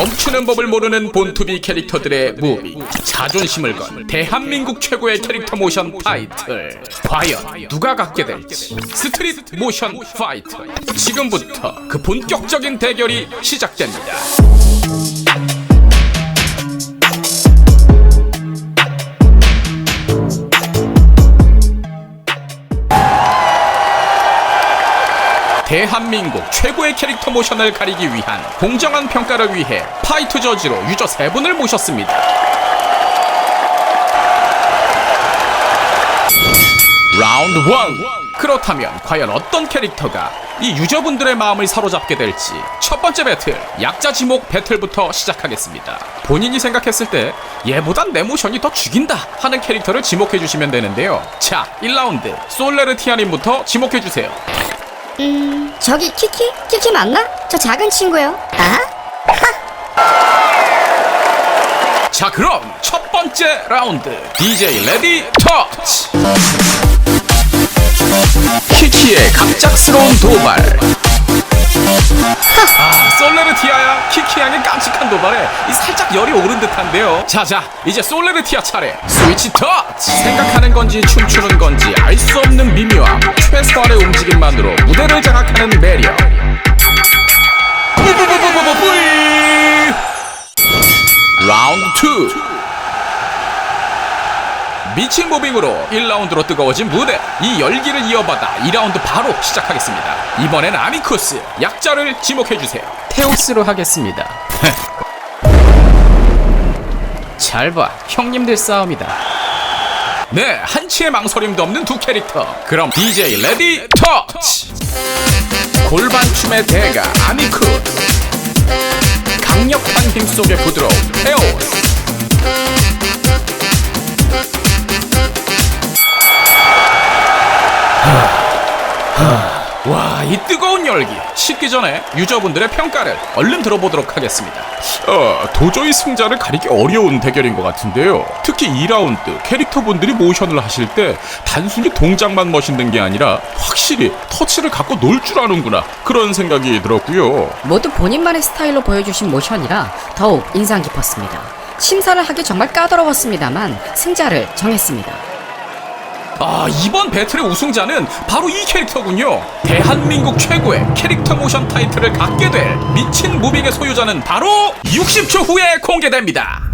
멈추는 법을 모르는 본투비 캐릭터들의 무비 자존심을 건 대한민국 최고의 캐릭터 모션 타이틀. 과연 누가 갖게 될지. 스트릿 모션 파이터 지금부터 그 본격적인 대결이 시작됩니다 대한민국 최고의 캐릭터 모션을 가리기 위한 공정한 평가를 위해 파이트 저지로 유저 세 분을 모셨습니다. 라운드 1 그렇다면 과연 어떤 캐릭터가 이 유저분들의 마음을 사로잡게 될지 첫 번째 배틀 약자 지목 배틀부터 시작하겠습니다. 본인이 생각했을 때 얘보단 내 모션이 더 죽인다 하는 캐릭터를 지목해 주시면 되는데요. 자 1라운드. 솔레르티아님부터 지목해 주세요 저기 키키? 키키 맞나? 저 작은 친구요. 아? 자 그럼 첫 번째 라운드 DJ 레디 터치 키키의 갑작스러운 도발 아 솔레르티아야 키키 양의 깜찍한 도발에 이 살짝 열이 오른 듯한데요. 자자 이제 솔레르티아 차례. 스위치 터치! 생각하는 건지 춤추는 건지 알 수 없는 미묘함 최소한의 움직임만으로 무대를 장악하는 매력. 뿌뿌뿌뿌뿌뿌뿌이! 라운드 2 미친 무빙으로 1라운드로 뜨거워진 무대. 이 열기를 이어받아 2라운드 바로 시작하겠습니다. 이번엔 아미쿠스 약자를 지목해주세요 테오스로 하겠습니다. 잘 봐 형님들 싸움이다. 네 한치의 망설임도 없는 두 캐릭터. 그럼 DJ 레디 터치. 골반춤의 대가 아미쿠스 강력한 힘 속에 부드러운 테오스 이 뜨거운 열기. 식기 전에 유저분들의 평가를 얼른 들어보도록 하겠습니다. 어, 도저히 승자를 가리기 어려운 대결인 것 같은데요. 특히 2라운드 캐릭터분들이 모션을 하실 때 단순히 동작만 멋있는 게 아니라 확실히 터치를 갖고 놀 줄 아는구나. 그런 생각이 들었고요. 모두 본인만의 스타일로 보여주신 모션이라 더욱 인상 깊었습니다. 심사를 하기 정말 까다로웠습니다만 승자를 정했습니다. 아, 이번 배틀의 우승자는 바로 이 캐릭터군요. 대한민국 최고의 캐릭터 모션 타이틀을 갖게 될 미친 무빙의 소유자는 바로 60초 후에 공개됩니다.